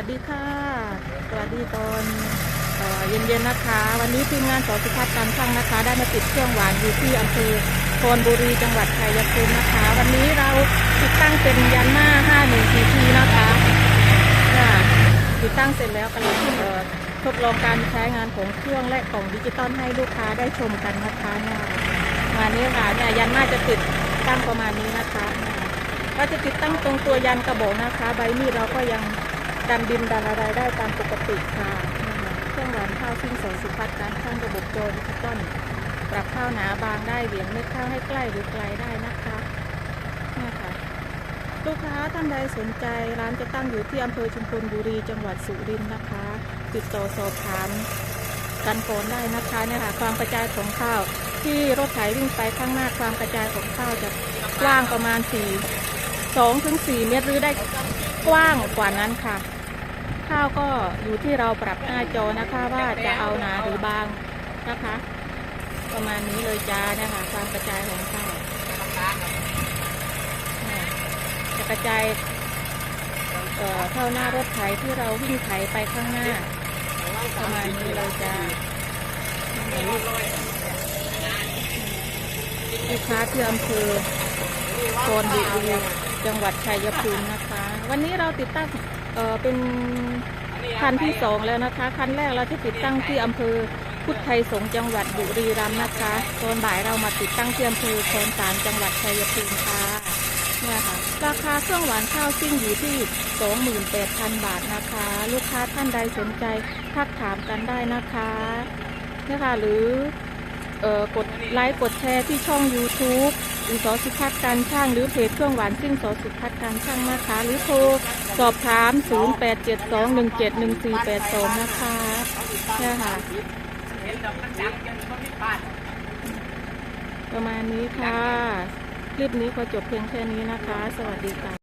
วัสดีค่ะ สวัสดีตอนเย็นๆนะคะ วันนี้ทีมงานสอสุพัฒน์การช่างนะคะ ได้มาติดเครื่องหวานอยู่ที่อำเภอโคนบุรีจังหวัดชัยภูมินะคะ วันนี้เราติดตั้งเป็นยันมา51 CP นะคะติดตั้งเสร็จแล้วกำลังเอ่อทดลองการใช้งานของเครื่องและกล่องดิจิตอลให้ลูกค้าได้ชมกันนะคะเนี่ยงานนี้ค่ะเนี่ยยันมาจะติดตั้งประมาณนี้นะคะเราจะติดตั้งตรงตัวยันกระบอกนะคะ ใบมีดเราก็ยัง ดันดินดันอะไรได้ตามปกติค่ะเครื่องหวานข้าวซิ่งสองสุพัฒน์การช่างระบบโจดิจิตอลปรับข้าวหนาบางได้เหวี่ยงเม็ดข้าวให้ใกล้หรือไกลได้นะคะนี่ค่ะลูกค้าท่านใดสนใจร้านจะตั้งอยู่ที่อำเภอชุมพลบุรีจังหวัดสุรินทร์นะคะ ติดต่อสอบถามกันก่อนได้นะคะเนี่ยค่ะความกระจายของข้าว ที่รถไถวิ่งไปข้างหน้าความกระจายของข้าวจะกว้างประมาณ4 2ถึง4เมตรหรือได้กว้างกว่านั้นค่ะ ข้าวก็อยู่ที่เราปรับหน้าจอนะคะว่าจะเอาหนาหรือบางนะคะ ประมาณนี้เลยจ้านี่ยค่ะความกระจายของข้าวจะกระจายเอ่อเข้าหน้ารถไถที่เราวิ่งไถไปข้างหน้า ประมาณนี้เลยจ้าลูกค้าที่อำเภอโคนบุรีจังหวัดชัยภูมินะคะ วันนี้เราติดตั้ง อเป็นคันที่สองแล้วนะคะ คันแรกเราจะติดตั้งที่อำเภอพุทธไทยสงจังหวัดบุรีรัมย์นะคะตอนบ่ายเรามาติดตั้งที่อำเภอโคนสารจังหวัดชัยภูมิค่ะเนี่ยค่ะราคาเครื่องหวานข้าวซิ่งอยู่ที่ 28,000 บาทนะคะ ลูกค้าท่านใดสนใจทักถามกันได้นะคะเนี่ยค่ะหรือเอ่อกดไลค์กดแชร์ที่ช่อง YouTube อุสอสุพัฒน์การช่างหรือเพจเครื่องหวานซิ่งสอสุพัฒน์การช่างนะคะหรือโทรสอบถาม 0872171482 นะคะเนี่ยค่ะประมาณนี้ค่ะ คลิปนี้ก็จบเพียงแค่นี้นะคะ สวัสดีค่ะ